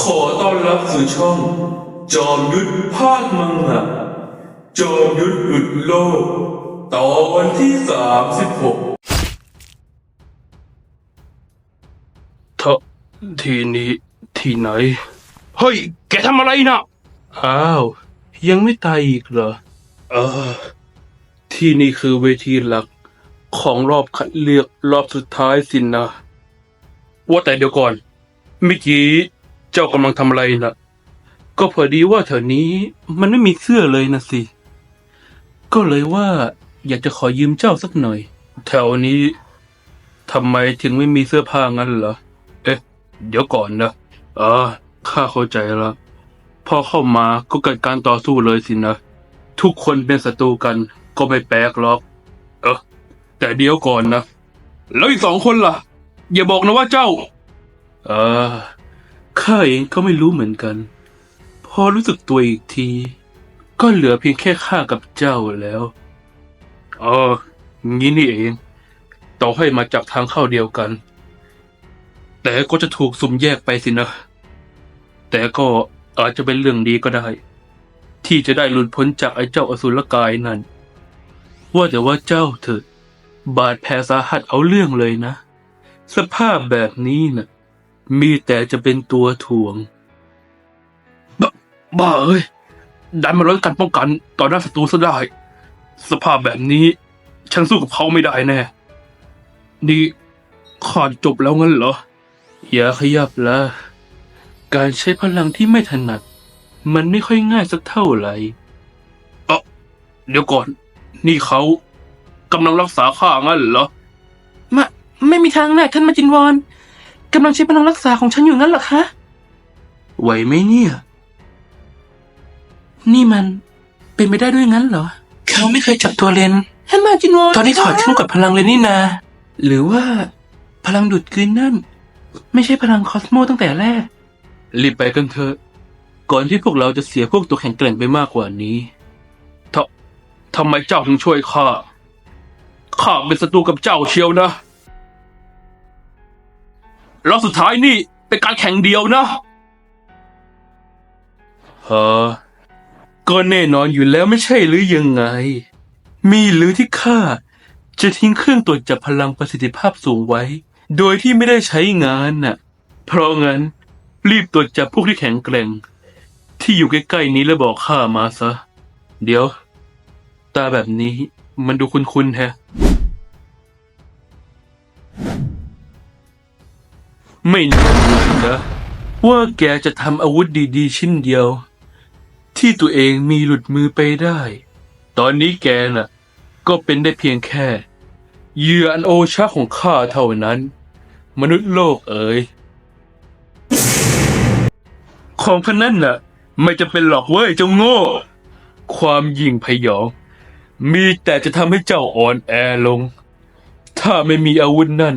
ขอต้อนรับสู่ช่อง จอมยุทธภาคมังงะจอมยุทธหลุดโลกตอนที่สามสิบหกททีนี้ที่ไหน เฮ้ย แกทำอะไรนะอ้าว ยังไม่ตายอีกเหรอ เออ ที่นี่คือเวทีหลักของรอบคัดเลือกรอบสุดท้ายสินนะ ว่าแต่เดี๋ยวก่อนเมื่อกี้ เจ้ากำลังทำอะไรนะก็พอดีว่าแถวนี้มันไม่มีเสื้อเลยนะสิ ก็เลยว่า อยากจะขอยืมเจ้าสักหน่อย แถวนี้ทำไมถึงไม่มีเสื้อผ้างั้นเหรอ เอ๊ะ เดี๋ยวก่อนนะเออข้าเข้าใจแล้วพอเข้ามาก็เกิดการต่อสู้เลยสินะ ทุกคนเป็นศัตรูกันก็ไม่แปลกหรอก เออแต่เดี๋ยวก่อนนะ แล้วอีกสองคนล่ะ อย่าบอกนะว่าเจ้า เออ ข้าเองก็ไม่รู้เหมือนกัน พอรู้สึกตัวอีกที ก็เหลือเพียงแค่ข้ากับเจ้าแล้วเอองี้นี่เอง ต่อให้มาจากทางเข้าเดียวกัน แต่ก็จะถูกสุ่มแยกไปสินะ แต่ก็อาจจะเป็นเรื่องดีก็ได้ ที่จะได้หลุดพ้นจากไอ้เจ้าอสุรกายนั่น ว่าแต่ว่าเจ้าเถิดบาดแผลสาหัสเอาเรื่องเลยนะ สภาพแบบนี้น่ะ มีแต่จะเป็นตัวถ่วงบ้าบ้าเอ้ย ดันมาลดการป้องกันต่อหน้าศัตรูซะได้ สภาพแบบนี้ ฉันสู้กับเขาไม่ได้แน่ นี่ขาดจบแล้วงั้นเหรอ อย่าขยับละ การใช้พลังที่ไม่ถนัด มันไม่ค่อยง่ายสักเท่าไหร่เออเดี๋ยวก่อน นี่เขากำลังรักษาข้างั้นเหรอมาไม่มีทางแน่ท่านมาจินวอน กำลังใช้พลังรักษาของฉันอยู่งั้นเหรอคะ ไหวไหมเนี่ย นี่มันเป็นไปได้ด้วยงั้นเหรอ เขาไม่เคยจับตัวเลนท่านมาจินวอนตอนที่ถอดเครื่องกดพลังเลยนี่นา หรือว่า พลังดูดกลืนนั่น ไม่ใช่พลังคอสโมตั้งแต่แรก รีบไปกันเถอะ ก่อนที่พวกเราจะเสียพวกตัวแข็งแกร่งไปมากกว่านี้ททำไมเจ้าถึงช่วยข้า ข้าเป็นศัตรูกับเจ้าเชียวนะ รอบสุดท้ายนี่เป็นการแข่งเดียวนะฮะก็แน่นอนอยู่แล้วไม่ใช่หรือยังไง มีหรือที่ข้าจะทิ้งเครื่องตรวจจับพลังประสิทธิภาพสูงไว้ โดยที่ไม่ได้ใช้งานน่ะ เพราะงั้นรีบตรวจจับพวกที่แข็งแกร่ง ที่อยู่ใกล้ๆนี้แล้วบอกข้ามาซะ เดี๋ยว ตาแบบนี้มันดูคุ้นๆแฮะ ไม่นึกเลยนะว่าแกจะทำอาวุธดีๆ ชิ้นเดียว ที่ตัวเองมีหลุดมือไปได้ ตอนนี้แกน่ะ ก็เป็นได้เพียงแค่เหยื่ออันโอชะของข้าเท่านั้น มนุษย์โลกเอ๋ยของพนนั่นน่ะ ไม่จะเป็นหรอกเว้ยเจ้าโง่ ความยิ่งพยอง มีแต่จะทำให้เจ้าอ่อนแอลง ถ้าไม่มีอาวุธนั่น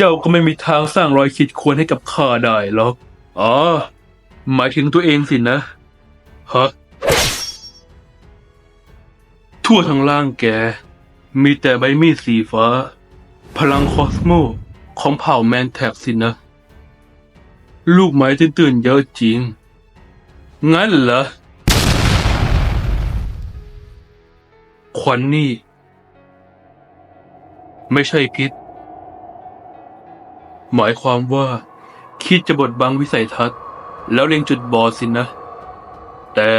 เจ้าก็ไม่มีทางสร้างรอยขีดข่วนให้กับข้าได้หรอก อ๋อ หมายถึงตัวเองสินะ ฮะ ทั่วทั้งล่างแก มีแต่ใบมีดสีฟ้า พลังคอสโมของเผ่าแมนแท็กสินะ ลูกไม้ตื่นๆเยอะจริง งั้นเหรอควันนี่ ไม่ใช่พิษ หมายความว่า คิดจะบดบังวิสัยทัศน์ แล้วเล็งจุดบอดสินะ แต่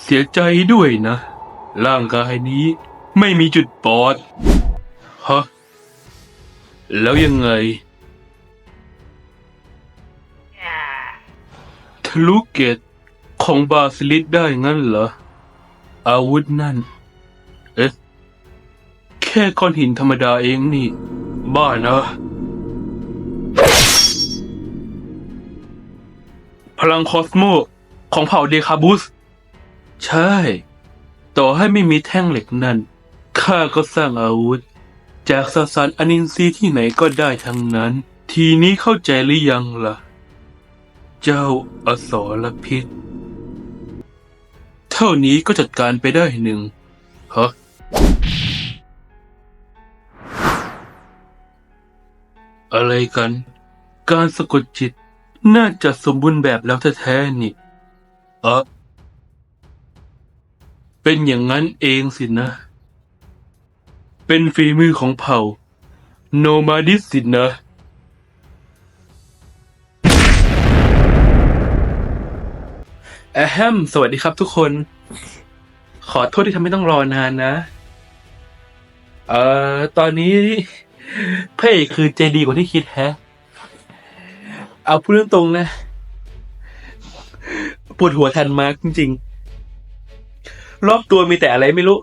เสียใจด้วยนะ ร่างกายนี้ไม่มีจุดบอดฮะแล้วยังไงทะลุเกตของบาซิลิสได้งั้นเหรอ อาวุธนั่น เอ๊ะ แค่ก้อนหินธรรมดาเองนี่ บ้านะ พลังคอสโมของเผ่าเดคาบุส ใช่ ต่อให้ไม่มีแท่งเหล็กนั่นข้าก็สร้างอาวุธ จากสสารอนินทรีย์ที่ไหนก็ได้ทั้งนั้น ทีนี้เข้าใจหรือยังล่ะ เจ้าอสรพิษ เท่านี้ก็จัดการไปได้หนึ่งฮะอะไรกัน การสะกดจิต น่าจะสมบูรณ์แบบแล้วแท้ๆนี่เออเป็นอย่างนั้นเองสินะ เป็นฝีมือของเผ่า โนมาดิสสินะ แอมสวัสดีครับทุกคน ขอโทษที่ทำให้ต้องรอนานนะ เอ่อ ตอนนี้พระเอกคือใจดีกว่าที่คิดแฮะ เอาพูดตรงๆนะปวดหัวแทนมาร์กจริงๆ รอบตัวมีแต่อะไรไม่รู้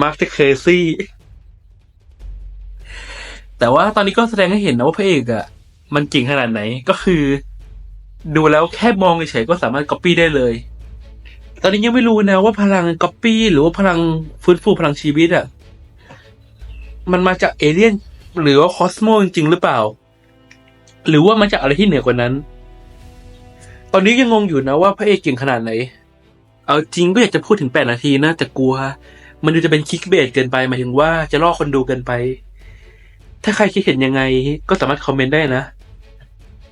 มาร์กจะเคซี่ แต่ว่าตอนนี้ก็แสดงให้เห็นนะว่าพระเอกอะมันเก่งขนาดไหนก็คือ ดูแล้วแค่มองเฉยๆก็สามารถก๊อปปี้ได้เลย ตอนนี้ยังไม่รู้นะว่าพลังก๊อปปี้หรือว่าพลังฟื้นฟูพลังชีวิตอะมันมาจากเอเลี่ยนหรือว่าคอสโมจริงๆหรือเปล่า หรือว่ามาจากอะไรที่เหนือกว่านั้น ตอนนี้ยังงงอยู่นะว่าพระเอกเก่งขนาดไหน เอาจริงก็อยากจะพูดถึงแปดนาทีนะ แต่กลัว มันดูจะเป็นคลิกเบสเกินไปหมายถึงว่าจะล่อคนดูเกินไป ถ้าใครคิดเห็นยังไง ก็สามารถคอมเมนต์ได้นะ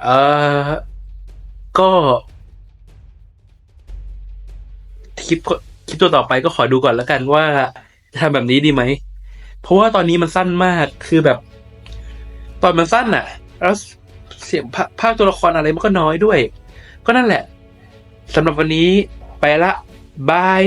เอ่อก็คลิปคลิปตัวต่อไปก็ขอดูก่อนแล้วกันว่าจะทำแบบนี้ดีไหม เพราะว่าตอนนี้มันสั้นมากคือแบบ ตอนมันสั้นน่ะแล้ว เสียงภาพตัวละครอะไรมันก็น้อยด้วย ก็นั่นแหละสำหรับวันนี้ไปละบาย